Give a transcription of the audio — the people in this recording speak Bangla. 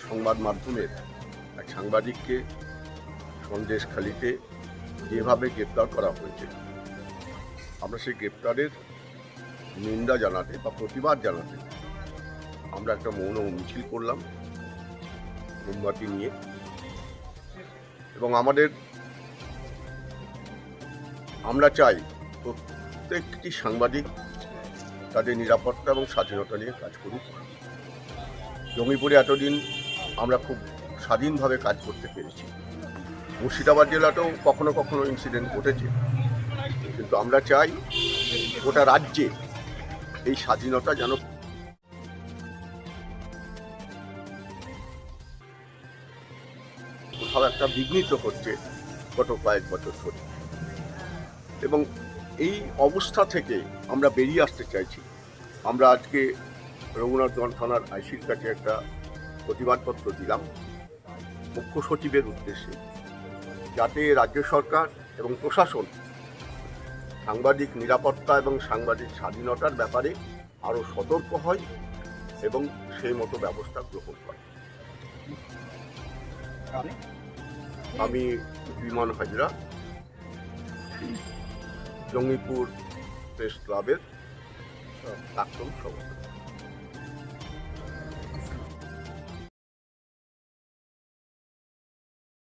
সংবাদ মাধ্যমের এক সাংবাদিককে সন্দেশখালিতে যেভাবে গ্রেপ্তার করা হয়েছে। আমরা সেই গ্রেপ্তারের নিন্দা জানাতে বা প্রতিবাদ জানাতে আমরা একটা মৌন মিছিল করলাম মোমবাতি নিয়ে। এবং আমাদের, আমরা চাই প্রত্যেকটি সাংবাদিক তাদের নিরাপত্তা এবং স্বাধীনতা নিয়ে কাজ করুক। জঙ্গিপুরে এতদিন আমরা খুব স্বাধীনভাবে কাজ করতে পেরেছি। মুর্শিদাবাদ জেলাতেও কখনো কখনো ইনসিডেন্ট ঘটেছে। কিন্তু আমরা চাই গোটা রাজ্যে এই স্বাধীনতা যেন কোথাও একটা বিঘ্নিত হচ্ছে গত কয়েক বছর ধরে। এবং এই অবস্থা থেকে আমরা বেরিয়ে আসতে চাইছি। আমরা আজকে রঘুনাথগঞ্জ থানার আইসির কাছে একটা প্রতিবাদপত্র দিলাম মুখ্য সচিবের উদ্দেশ্যে, যাতে রাজ্য সরকার এবং প্রশাসন সাংবাদিক নিরাপত্তা এবং সাংবাদিক স্বাধীনতার ব্যাপারে আরও সতর্ক হয় এবং সেই মতো ব্যবস্থা গ্রহণ করে। আমি বিমান হাজরা, জঙ্গিপুর প্রেস ক্লাবের প্রাক্তন সভাপতি।